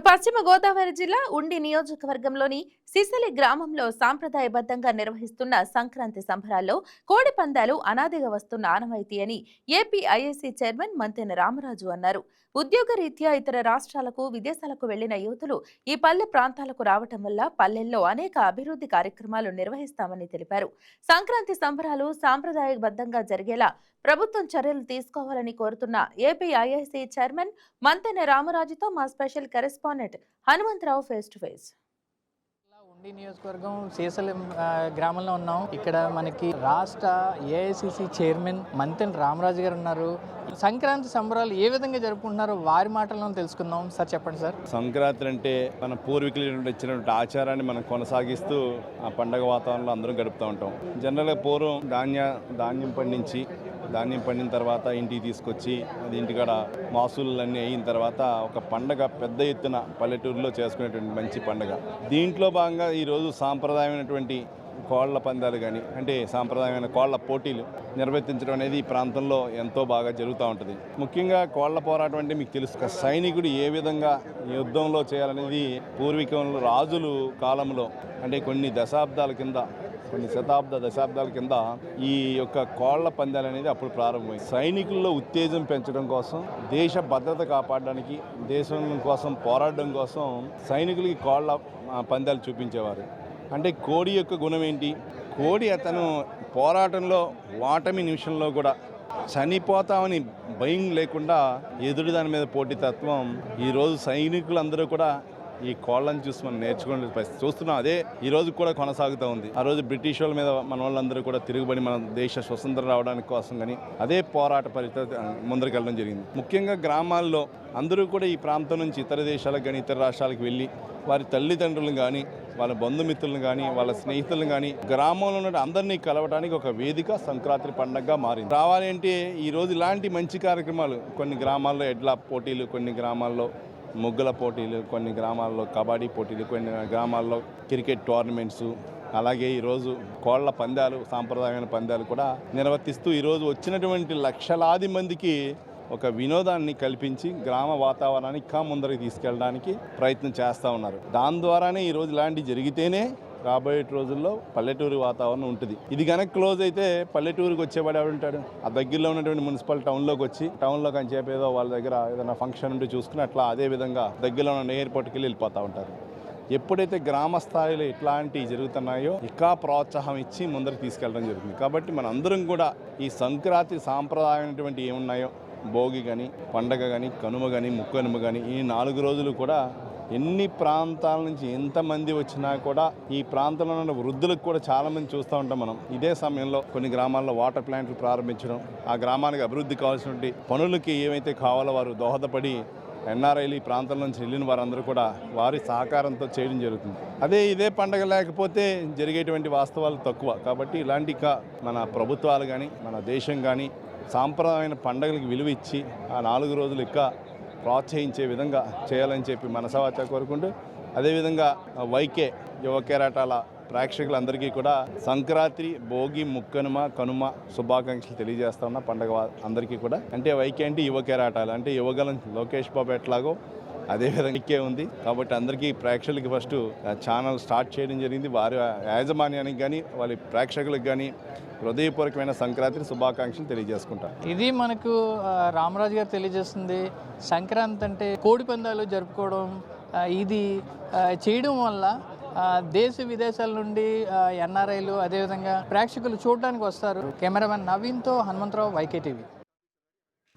పశ్చిమ గోదావరి జిల్లా ఉండి నియోజకవర్గంలోని సిసలి గ్రామంలో సాంప్రదాయబద్ధంగా నిర్వహిస్తున్న సంక్రాంతి సంబరాల్లో కోడి పందాలు అనాదిగా వస్తున్న ఆనవాయితీ అని AP IAC chairman Mantena Ramaraju అన్నారు. ఉద్యోగరీత్యా ఇతర రాష్ట్రాలకు విదేశాలకు వెళ్ళిన యువతులు ఈ పల్లె ప్రాంతాలకు రావటం వల్ల పల్లెల్లో అనేక అభివృద్ధి కార్యక్రమాలు నిర్వహిస్తామని తెలిపారు. సంక్రాంతి సంబరాలు సాంప్రదాయబద్ధంగా జరిగేలా ప్రభుత్వం చర్యలు తీసుకోవాలని కోరుతున్న ఏపీ చైర్మన్ మంతెన రామరాజుతో మా special correspondent Hanumantharao face to face. Undi నియోజకవర్గం సీసలం గ్రామంలో ఉన్నాం. ఇక్కడ మనకి రాష్ట్ర ఏఐసిసి చైర్మన్ మంతెన్ రామరాజు గారు ఉన్నారు. సంక్రాంతి సంబరాలు ఏ విధంగా జరుపుకుంటున్నారో వారి మాటలను తెలుసుకుందాం. సార్ చెప్పండి సార్. సంక్రాంతి అంటే మన పూర్వీకులు ఇచ్చినటువంటి ఆచారాన్ని మనం కొనసాగిస్తూ ఆ పండగ వాతావరణంలో అందరం గడుపుతూ ఉంటాం. జనరల్గా పూర్వం ధాన్య ధాన్యం పండించి ధాన్యం పండిన తర్వాత ఇంటికి తీసుకొచ్చి అది ఇంటికాడ మాసులన్నీ అయిన తర్వాత ఒక పండగ పెద్ద ఎత్తున పల్లెటూరులో చేసుకునేటువంటి మంచి పండగ. దీంట్లో భాగంగా ఈరోజు సాంప్రదాయమైనటువంటి కోళ్ళ పందాలు కానీ అంటే సాంప్రదాయమైన కోళ్ళ పోటీలు నిర్వర్తించడం అనేది ఈ ప్రాంతంలో ఎంతో బాగా జరుగుతూ ఉంటుంది. ముఖ్యంగా కోళ్ళ పోరాటం అంటే మీకు తెలుసు సైనికుడు ఏ విధంగా యుద్ధంలో చేయాలనేది పూర్వీకంలో రాజులు కాలంలో అంటే కొన్ని దశాబ్దాల కింద కొన్ని శతాబ్ద దశాబ్దాల కింద ఈ యొక్క కోళ్ళ పందాలు అనేది అప్పుడు ప్రారంభమైంది. సైనికుల్లో ఉత్తేజం పెంచడం కోసం దేశ భద్రత కాపాడడానికి దేశం కోసం పోరాడడం కోసం సైనికులకి కోళ్ళ పందాలు చూపించేవారు. అంటే కోడి యొక్క గుణం ఏంటి? కోడి అతను పోరాటంలో వాటమి నిమిషంలో కూడా చనిపోతామని భయం లేకుండా ఎదురు దాని మీద పోటీతత్వం ఈరోజు సైనికులందరూ కూడా ఈ కోళ్ళని చూసి మనం నేర్చుకునే పరిస్థితి. చూస్తున్నాం అదే ఈ రోజు కూడా కొనసాగుతూ ఉంది. ఆ రోజు బ్రిటిష్ వాళ్ళ మీద మన వాళ్ళందరూ కూడా తిరుగుబడి మన దేశ స్వతంత్రం రావడానికి కోసం కానీ అదే పోరాట పరిస్థితి ముందరికెళ్ళడం జరిగింది. ముఖ్యంగా గ్రామాల్లో అందరూ కూడా ఈ ప్రాంతం నుంచి ఇతర దేశాలకు కానీ ఇతర రాష్ట్రాలకు వెళ్ళి వారి తల్లిదండ్రులను కానీ వాళ్ళ బంధుమిత్రులను కానీ వాళ్ళ స్నేహితులను కానీ గ్రామంలో ఉన్న అందరినీ కలవడానికి ఒక వేదిక సంక్రాంతి పండగగా మారింది. రావాలంటే ఈరోజు ఇలాంటి మంచి కార్యక్రమాలు కొన్ని గ్రామాల్లో ఎడ్ల పోటీలు కొన్ని గ్రామాల్లో ముగ్గుల పోటీలు కొన్ని గ్రామాల్లో కబడ్డీ పోటీలు కొన్ని గ్రామాల్లో క్రికెట్ టోర్నమెంట్స్. అలాగే ఈరోజు కోళ్ళ పందాలు సాంప్రదాయమైన పందాలు కూడా నిర్వర్తిస్తూ ఈరోజు వచ్చినటువంటి లక్షలాది మందికి ఒక వినోదాన్ని కల్పించి గ్రామ వాతావరణాన్ని ఇంకా ముందరికి తీసుకెళ్ళడానికి ప్రయత్నం చేస్తూ ఉన్నారు. దాని ద్వారానే ఈరోజు ఇలాంటివి జరిగితేనే రాబోయే రోజుల్లో పల్లెటూరు వాతావరణం ఉంటుంది. ఇది కనుక క్లోజ్ అయితే పల్లెటూరుకి వచ్చేవాడు ఎవడుంటాడు ఆ దగ్గరలో ఉన్నటువంటి మున్సిపల్ టౌన్లోకి వచ్చి టౌన్లో కానీ చెప్పేదో వాళ్ళ దగ్గర ఏదైనా ఫంక్షన్ ఉంటే చూసుకుని అట్లా అదే విధంగా దగ్గరలో ఉన్న ఎయిర్పోర్ట్కి వెళ్ళి వెళ్ళిపోతూ ఉంటారు. ఎప్పుడైతే గ్రామ స్థాయిలో ఇట్లాంటివి జరుగుతున్నాయో ఇంకా ప్రోత్సాహం ఇచ్చి ముందరికి తీసుకెళ్ళడం జరుగుతుంది. కాబట్టి మన అందరం కూడా ఈ సంక్రాంతి సాంప్రదాయమైనటువంటి ఏమున్నాయో భోగి కానీ పండగ కానీ కనుమ కానీ ముక్కనుమ కానీ ఈ నాలుగు రోజులు కూడా ఎన్ని ప్రాంతాల నుంచి ఎంతమంది వచ్చినా కూడా ఈ ప్రాంతంలో ఉన్న వృద్ధులకు కూడా చాలా మంది చూస్తూ ఉంటాం మనం. ఇదే సమయంలో కొన్ని గ్రామాల్లో వాటర్ ప్లాంట్లు ప్రారంభించడం ఆ గ్రామానికి అభివృద్ధి కావాల్సినటువంటి పనులకి ఏమైతే కావాలో వారు దోహదపడి ఎన్ఆర్ఐలు ఈ ప్రాంతం నుంచి వెళ్ళిన వారందరూ కూడా వారి సహకారంతో చేయడం జరుగుతుంది. అదే ఇదే పండగ లేకపోతే జరిగేటువంటి వాస్తవాలు తక్కువ. కాబట్టి ఇలాంటి మన ప్రభుత్వాలు కానీ మన దేశం కానీ సాంప్రదాయమైన పండగలకు విలువ ఇచ్చి ఆ నాలుగు రోజులు ఇంకా ప్రోత్సహించే విధంగా చేయాలని చెప్పి మనసవాచ కోరుకుంటూ అదేవిధంగా వైకే యువ కెరాటాల ప్రేక్షకులందరికీ కూడా సంక్రాంతి భోగి ముక్కనుమ కనుమ శుభాకాంక్షలు తెలియజేస్తా ఉన్న పండగ అందరికీ కూడా. అంటే వైకే అంటే యువ కెరాటాలు అంటే యువగలం లోకేష్ బాబు ఎట్లాగో అదేవిధంగా ఇక్కే ఉంది. కాబట్టి అందరికీ ప్రేక్షకులకి ఫస్ట్ ఛానల్ స్టార్ట్ చేయడం జరిగింది. వారి యాజమాన్యానికి కానీ వాళ్ళ ప్రేక్షకులకు కానీ హృదయపూర్వకమైన సంక్రాంతి శుభాకాంక్షలు తెలియజేసుకుంటాం. ఇది మనకు రామరాజు గారు తెలియజేస్తుంది. సంక్రాంతి అంటే కోడి పందాలు జరుపుకోవడం ఇది చేయడం వల్ల దేశ విదేశాల నుండి ఎన్ఆర్ఐలు అదేవిధంగా ప్రేక్షకులు చూడడానికి వస్తారు. Cameraman నవీన్తో Hanumantharao YK TV